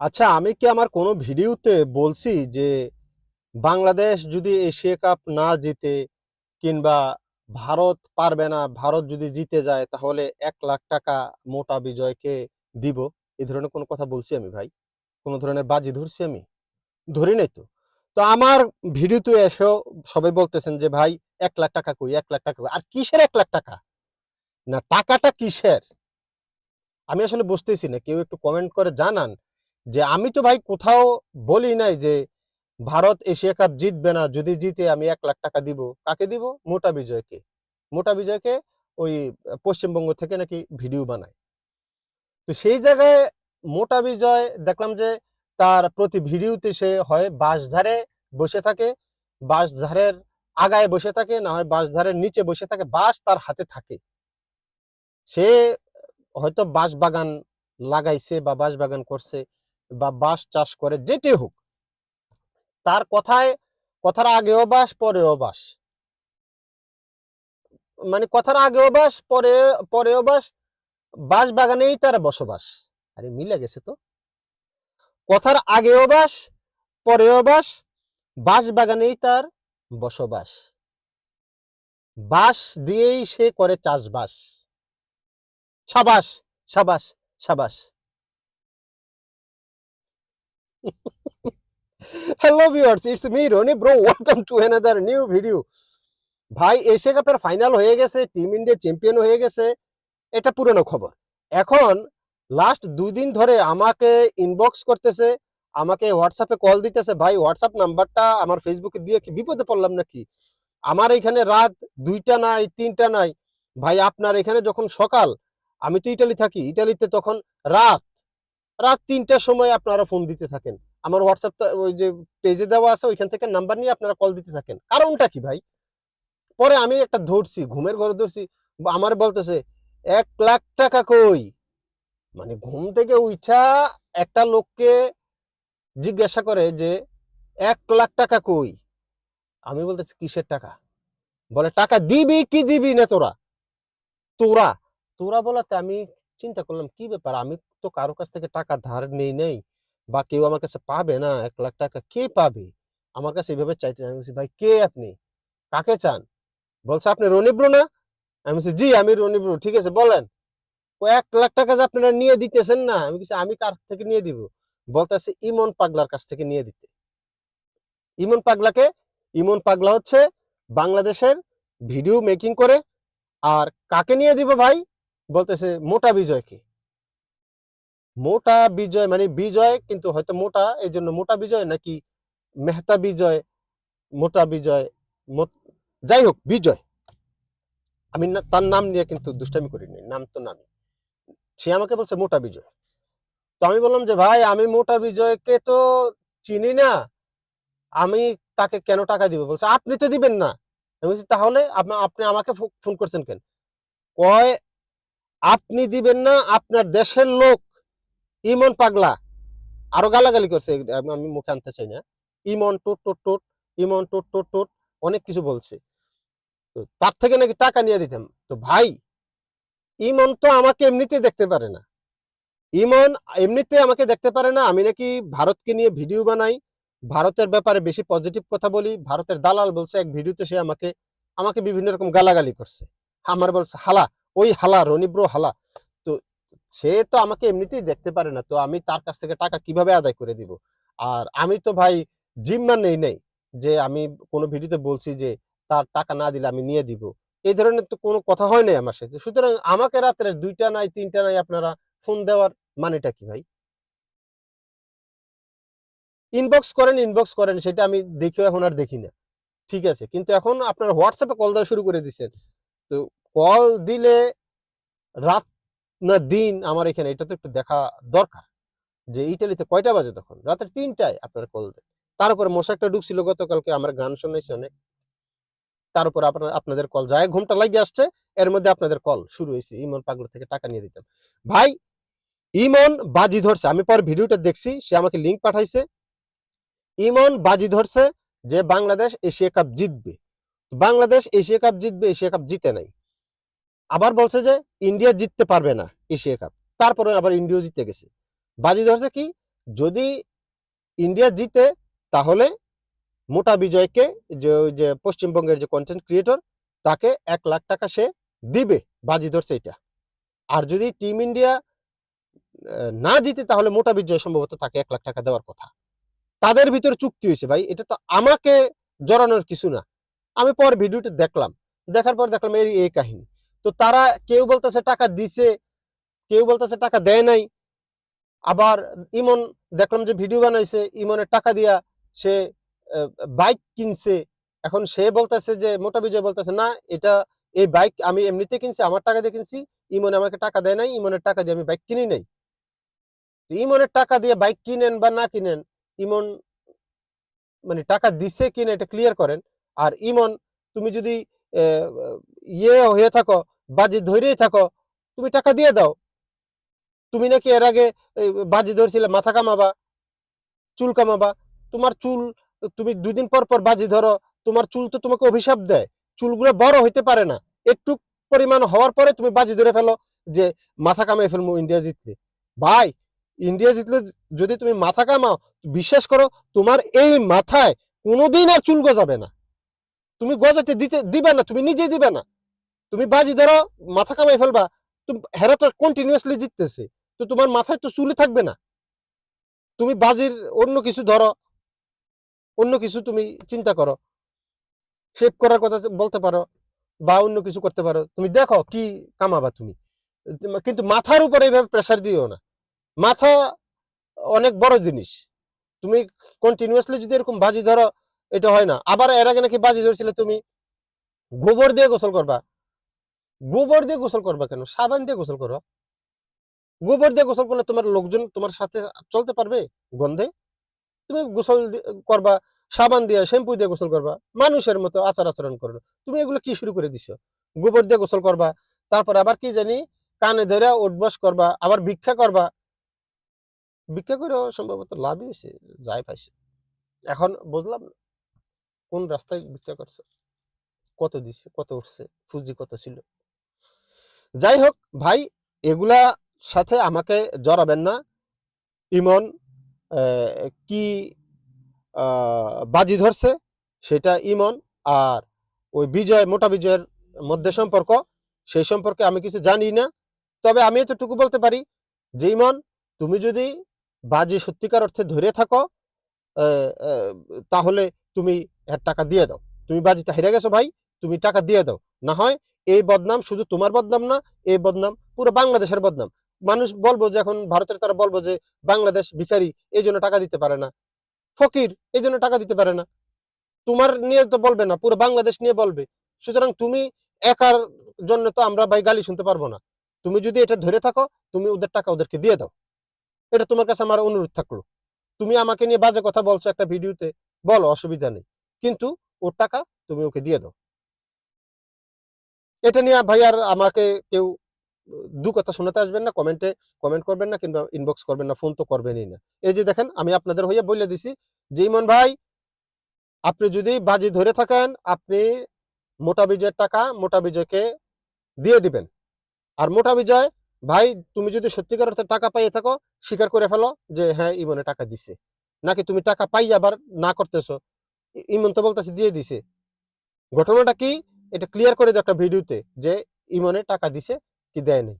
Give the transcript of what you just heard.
আচ্ছা আমি কি আমার কোনো ভিডিওতে বলছি যে বাংলাদেশ যদি এশিয়া কাপ না জিতে কিংবা ভারত পারবে না, ভারত যদি জিতে যায় তাহলে এক লাখ টাকা মোটা বিজয়কে দিব? এই ধরনের কোনো কথা বলছি আমি ভাই? কোনো ধরনের বাজি ধরছি আমি? ধরি নাই তো। তো আমার ভিডিওতে এসেও সবাই বলতেছেন যে ভাই, এক লাখ টাকা কই? এক লাখ টাকা আর কিসের এক লাখ টাকা? না, টাকাটা কিসের? আমি আসলে বুঝতেছি না। কেউ একটু কমেন্ট করে জানান। যে আমি তো ভাই কোথাও বলি নাই যে ভারত এশিয়া কাপ জিতবে না, যদি জিতে আমি এক লাখ টাকা দিব। কাকে দিব? মোটা বিজয়কে। মোটা বিজয়কে ওই পশ্চিমবঙ্গ থেকে নাকি ভিডিও বানায়। তো সেই জায়গায় মোটা বিজয় দেখলাম যে তার প্রতি ভিডিওতে সে হয় বাঁশঝাড়ে বসে থাকে বাঁশঝাড়ের আগায় বসে থাকে, না হয় বাঁশঝাড়ের নিচে বসে থাকে, বাঁশ তার হাতে থাকে। সে হয়তো বাঁশ বাগান লাগাইছে বা বাঁশ বাগান করছে বা বাঁশ চাষ করে যেটি হোক, তার কথায়, কথার আগেও বাস পরেও বাস মানে কথার আগেও বাস পরে, পরেও বাস বাঁশ বাগানেই তার বসবাস। আরে মিলে গেছে তো। কথার আগেও বাস পরেও বাস বাঁশ বাগানেই তার বসবাস। বাঁশ দিয়েই সে করে চাষবাস। সাবাস সাবাস সাবাস। Hello viewers it's me Roni bro welcome to another new video ভাই, এশিয়া কাপের ফাইনাল হয়ে গেছে টিম ইন্ডিয়া চ্যাম্পিয়ন হয়ে গেছে, এটা পুরনো খবর। এখন লাস্ট দুই দিন ধরে আমাকে ইনবক্স করতেছে, আমাকে হোয়াটসঅ্যাপে কল দিতেছে, ভাই হোয়াটসঅ্যাপ নাম্বারটা আমার ফেসবুকে দিয়ে কি বিপদে পড়লাম নাকি? আমার এখানে রাত দুইটা নাই, তিনটা নাই। ভাই, আপনার এখানে যখন সকাল, আমি তো ইটালি থাকি ইটালিতে তখন রাত রাত তিনটার সময় আপনারা ফোন দিতে থাকেন। আমার হোয়াটসঅ্যাপ ওই যে পেজে দেওয়া আছে, ওইখান থেকে নাম্বার নিয়ে আপনারা কল দিতে থাকেন। কারণটা কি ভাই? পরে আমি একটা ধরছি, ঘুমের ঘরে ধরছি, আমার বলতেছে, এক লাখ টাকা কই? মানে ঘুম থেকে উঠা একটা লোককে জিজ্ঞাসা করে যে, এক লাখ টাকা কই? আমি বলতেছি, কিসের টাকা? বলে, টাকা দিবি কি দিবি না তোরা? তোরা? তোরা বলাতে আমি চিন্তা করলাম, কি ব্যাপার? আমি তো কারও কাছ থেকে টাকা ধার নেই নেই বা কেউ আমার কাছে পাবে না, এক লাখ টাকা কে পাবে? আমার কাছে এভাবে চাইতে আমি বলছি, ভাই, কে আপনি? কাকে চান? বলছে, আপনি রনিব্রু না? আমি বলছি, জি, আমি রনিব্রু ঠিক আছে, বলেন। ও এক লাখ টাকা যে আপনারা নিয়ে দিতেছেন না, আমি বলছি, আমি কার থেকে নিয়ে দিব? বলতেছে, ইমন পাগলার কাছ থেকে নিয়ে দিতে। ইমন পাগলাকে, ইমন পাগলা হচ্ছে বাংলাদেশের ভিডিও মেকিং করে। আর কাকে নিয়ে দিব ভাই? বলতেছে, মোটা বিজয়কে। মোটা বিজয় মানে বিজয় কিন্তু হয়তো মোটা এই জন্য মোটা বিজয় নাকি মেহতা বিজয়, মোটা বিজয় যাই হোক, বিজয়। আমি তার নাম নিয়ে কিন্তু দুষ্টামি করিনি, নাম তো নামই। সে আমাকে বলছে মোটা বিজয়। তো আমি বললাম যে, ভাই, আমি মোটা বিজয়কে তো চিনি না। আমি তাকে কেন টাকা দিব? বলছে, আপনি তো দিবেন না। আমি বলছি, তাহলে আপনি আমাকে ফোন করছেন কেন? কয়, আপনি দিবেন না, আপনার দেশের লোক ইমন পাগলা। আরও গালাগালি করছে আমি মুখে আনতে চাই না। ইমন টুট, টোট টোট, ইমন টুট, টোট টোট, অনেক কিছু বলছে। তো তার থেকে নাকি টাকা নিয়ে দিতাম। তো ভাই, ইমন তো আমাকে এমনিতে দেখতে পারে না। ইমন এমনিতে আমাকে দেখতে পারে না, আমি নাকি ভারতকে নিয়ে ভিডিও বানাই। ভারতের ব্যাপারে বেশি পজিটিভ কথা বলি। ভারতের দালাল বলছে, এক ভিডিওতে সে আমাকে আমাকে বিভিন্ন রকম গালাগালি করছে। আমার বলছে, হালা, ওই হালা রনিব্রো হালা সে তো আমাকে এমনিতেই দেখতে পারে না। তো আমি তার কাছ থেকে টাকা কীভাবে আদায় করে দিব? আর আমি তো ভাই জিম্মা নেই নেই যে আমি কোনো ভিডিওতে বলছি যে তার টাকা না দিলে আমি নিয়ে দিব। এই ধরনের তো কোনো কথা হয় নাই আমার সাথে। সুতরাং আমাকে রাত্রে দুইটা নাই, তিনটা নাই আপনারা ফোন দেওয়ার মানেটা কি ভাই? ইনবক্স করেন ইনবক্স করেন, সেটা আমি দেখিও এখন আর দেখি না। ঠিক আছে, কিন্তু এখন আপনারা হোয়াটসঅ্যাপে কল দেওয়া শুরু করে দিচ্ছেন তো কল দিলে রাত না, দিন আমার এখানে, এটা তো একটু দেখা দরকার যে ইটালিতে কয়টা বাজে তখন? রাতের তিনটায় আপনার কল দেন। তার উপরে মশা একটা ঢুকছিল গতকালকে, আমার গান শুনেছি অনেক। তার উপর আপনাদের কল যায়, ঘুমটা লাগিয়ে আসছে, এর মধ্যে আপনাদের কল শুরু হয়েছে। ইমন পাগল থেকে টাকা নিয়ে দিতাম। ভাই, ইমন বাজি ধরছে, আমি পর ভিডিওটা দেখছি, সে আমাকে লিঙ্ক পাঠাইছে। ইমন বাজি ধরছে যে বাংলাদেশ এশিয়া কাপ জিতবে। বাংলাদেশ এশিয়া কাপ জিতবে, এশিয়া কাপ জিতে নাই। আবার বলছে যে ইন্ডিয়া জিততে পারবে না এশিয়া কাপ। তারপরে আবার ইন্ডিয়া জিতে গেছে। বাজি ধরছে কি? যদি ইন্ডিয়া জিতে, তাহলে মোটা বিজয়কে যে যে পশ্চিমবঙ্গের যে কন্টেন্ট ক্রিয়েটর তাকে এক লাখ টাকা সে দিবে। বাজি ধরছে এটা। আর যদি টিম ইন্ডিয়া না জিতে, তাহলে মোটা বিজয় সম্ভবত তাকে এক লাখ টাকা দেওয়ার কথা। তাদের ভিতরে চুক্তি হয়েছে ভাই। এটা তো আমাকে জড়ানোর কিছু না। আমি পর ভিডিওটা দেখলাম। দেখার পর দেখলাম এই এই কাহিনী। তো তারা কেউ বলতেছে টাকা দিছে, কেউ বলতেছে টাকা দেয় নাই। আবার ইমন, দেখলাম যে ভিডিও বানাইছে, ইমনের টাকা দিয়া সে বাইক কিনছে। এখন সে বলতেছে যে, মোটা বিজয় বলতেছে, না, এটা, এই বাইক আমি এমনিতে কিনছি, আমার টাকা দিয়ে কিনছি, ইমন আমাকে টাকা দেয় নাই, ইমনের টাকা দিয়ে আমি বাইক কিনি নাই। ইমনের টাকা দিয়ে বাইক কিনেন বা না কিনেন, ইমন মানে টাকা দিছে কিনা এটা ক্লিয়ার করেন। আর ইমন, তুমি যদি ইয়ে হয়ে থাকো বাজি ধরেই থাকো, তুমি টাকা দিয়ে দাও। তুমি নাকি এর আগে বাজি ধরছিলে, মাথা কামাবা, চুল কামাবা, তোমার চুল, তুমি দুদিন পর পর বাজি ধরো, তোমার চুল তো তোমাকে অভিশাপ দেয়, চুলগুলো বড় হইতে পারে না। একটু পরিমাণ হওয়ার পরে তুমি বাজি ধরে ফেলো যে, মাথা কামাই ফেলব ইন্ডিয়া জিতলে। ভাই, ইন্ডিয়া জিতলে যদি তুমি মাথা কামাও, বিশ্বাস করো, তোমার এই মাথায় কোনোদিন আর চুল গজাবে না। তুমি গজাতে দিতে দিবে না, তুমি নিজেই দিবে না। তুমি বাজি ধরো, মাথা কামাই ফেলবা, তুমি, হেরা তো কন্টিনিউয়াসলি জিততেছে, তো তোমার মাথায় তো চুলই থাকবে না। তুমি বাজির অন্য কিছু ধরো, অন্য কিছু তুমি চিন্তা করো শেভ করার কথা বলতে পারো, বা অন্য কিছু করতে পারো, তুমি দেখো কি কামাবা তুমি। কিন্তু মাথার উপরে এইভাবে প্রেসার দিও না। মাথা অনেক বড় জিনিস। তুমি কন্টিনিউয়াসলি যদি এরকম বাজি ধরো, এটা হয় না। আবার এর আগে নাকি বাজি ধরছিলে তুমি, গোবর দিয়ে গোসল করবা। গোবর দিয়ে গোসল করবা কেন? সাবান দিয়ে গোসল করো। গোবর দিয়ে গোসল করলে তোমার লোকজন তোমার সাথে চলতে পারবে গন্ধে? তুমি গোসল করবা, সাবান দিয়ে, শ্যাম্পু দিয়ে গোসল করবা, মানুষের মতো আচার আচরণ করো। তুমি এগুলো কি শুরু করে দিছো? গোবর দিয়ে গোসল করবা, তারপর আবার কি জানি কানে ধরে উঠবস করবা, আবার ভিক্ষা করবা। ভিক্ষা করেও সম্ভবত লাভই হয়েছে যাই পাইছে। এখন বুঝলাম কোন রাস্তায় ভিক্ষা করছে? কত দিছে, কত উঠছে ফুজি কত ছিল? যাই হোক ভাই, এগুলা সাথে আমাকে জড়াবেন না। ইমন কি বাজি ধরছে সেটা ইমন আর ওই বিজয়, মোটা বিজয়ের মধ্যে সম্পর্ক, সেই সম্পর্কে আমি কিছু জানি না। তবে আমি এতটুকু বলতে পারি যে, ইমন, তুমি যদি বাজি সত্যিকার অর্থে ধরে থাকো তাহলে তুমি এর টাকা দিয়ে দাও। তুমি বাজিতে হেরে গেছো ভাই, তুমি টাকা দিয়ে দাও। না হয় এই বদনাম শুধু তোমার বদনাম না, এই বদনাম পুরো বাংলাদেশের বদনাম। মানুষ বলব যে এখন ভারতের তারা বলব যে বাংলাদেশ ভিখারি, এই জন্য টাকা দিতে পারে না। ফকির, এই জন্য টাকা দিতে পারে না। তোমার নিয়ে তো বলবে না, পুরো বাংলাদেশ নিয়ে বলবে। সুতরাং তুমি একার জন্য তো আমরা ভাই গালি শুনতে পারব না। তুমি যদি এটা ধরে থাকো, তুমি ওদের টাকা ওদেরকে দিয়ে দাও। এটা তোমার কাছে আমার অনুরোধ থাকল। তুমি আমাকে নিয়ে বাজে কথা বলছো একটা ভিডিওতে, বলো অসুবিধা নেই। কিন্তু ওর টাকা তুমি ওকে দিয়ে দাও। এটা নিয়ে ভাই আর আমাকে কেউ, দু কথা শোনাতে আসবেন না, কমেন্টে কমেন্ট করবেন না কিংবা ইনবক্স করবেন না ফোন তো করবেনই না। এই যে দেখেন, আমি আপনাদের হইয়া বলে দিছি যে ইমন ভাই, আপনি যদি বাজি ধরে থাকেন, আপনি মোটা বিজয়ের টাকা মোটা বিজয়কে দিয়ে দিবেন। আর মোটা বিজয়, ভাই, তুমি যদি সত্যিকার অর্থে টাকা পাইয়ে থাকো, স্বীকার করে ফেলো যে হ্যাঁ ইমনে টাকা দিছে। নাকি তুমি টাকা পাই আবার না করতেছো? ইমন তো বলতেছে, দিয়ে দিছে। ঘটনাটা কি? এটা ক্লিয়ার করে দাও একটা ভিডিওতে যে ইমনে টাকা দিছে কি দেয়নি